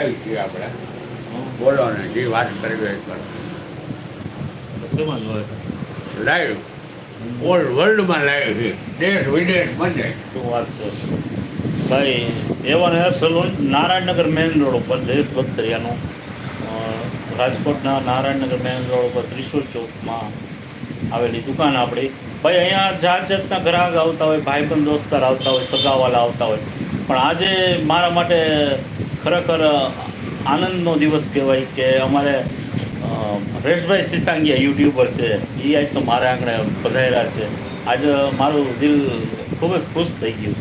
આવી છીએ આપણે. બોલો ને જે વાત કરવી કરો. લાઈવ. ઓલ વર્લ્ડમાં લાઈવ છે. દેશ વિદેશ બધે શું વાત છે? ભાઈ A one hair salon Narayannagar main road ઉપર જયેશ બખતરિયાનું રાજકોટના નારાયણનગર મેઇન રોડ ઉપર ત્રિશુર ચોકમાં આવેલી દુકાન આપણી. ભાઈ અહીંયા જાત જાતના ગ્રાહક આવતા હોય ભાઈ પણ દોસ્તાર આવતા હોય સગાવાલા આવતા હોય. પણ આજે મારા માટે ખરેખર આનંદનો દિવસ કહેવાય કે અમારે હરેશભાઈ સિસાંગિયા યુટ્યુબર છે. એ આજ તો મારા આંગણે પધાર્યા છે. આજે મારું દિલ ખૂબ જ ખુશ થઈ ગયું.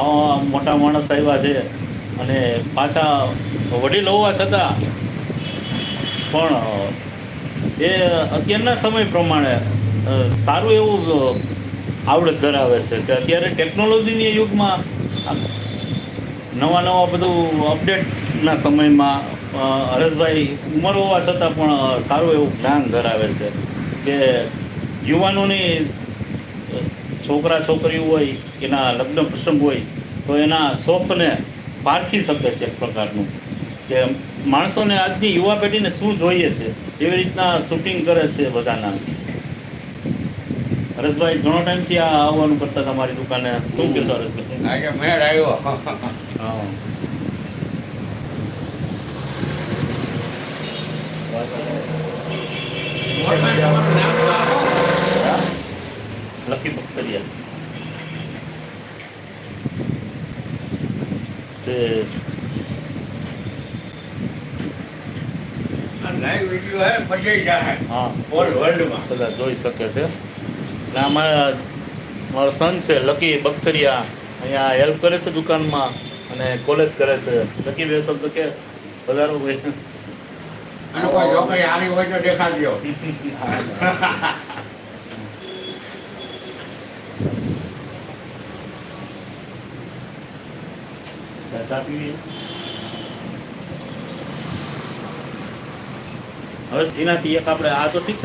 આવા મોટા માણસ આવ્યા છે અને પાછા વડીલ હોવા છતાં પણ એ અત્યારના સમય પ્રમાણે સારું એવું આવડત ધરાવે છે કે અત્યારે ટેકનોલોજીની યુગમાં નવા નવા બધું અપડેટના સમયમાં હરેશભાઈ ઉંમર હોવા છતાં પણ સારું એવું જ્ઞાન ધરાવે છે કે યુવાનોની છોકરા છોકરીઓ હોય, એના લગ્ન પ્રસંગ હોય, તો એના શોખને પારખી શકે છે એક પ્રકારનું. કે માણસોને આજની યુવા પેઢીને શું જોઈએ છે? એવી રીતના શૂટિંગ કરે છે બધાના. હરેશભાઈ ઘણો ટાઈમથી આ આવવાનું કરતા તમારી દુકાને. શું કહેતો હરેશભાઈ? આજે મેળ આવ્યો. હા. લકી બખ્તરિયા છે. લાઈવ વીડિયો હે પછી જાય. હા. ઓલ વર્લ્ડમાં બધા જોઈ શકે છે. ને અમારા મારો સન છે લકી બખ્તરિયા. અહીંયા હેલ્પ કરે છે દુકાનમાં અને કોલેજ કરે છે. લકી બે શબ્દ કે વધારો ભાઈ. અને કોઈ છોકરી હારી હોય તો દેખાડજો ચા પીવી હવે એનાથી એક આપણે આ તો ઠીક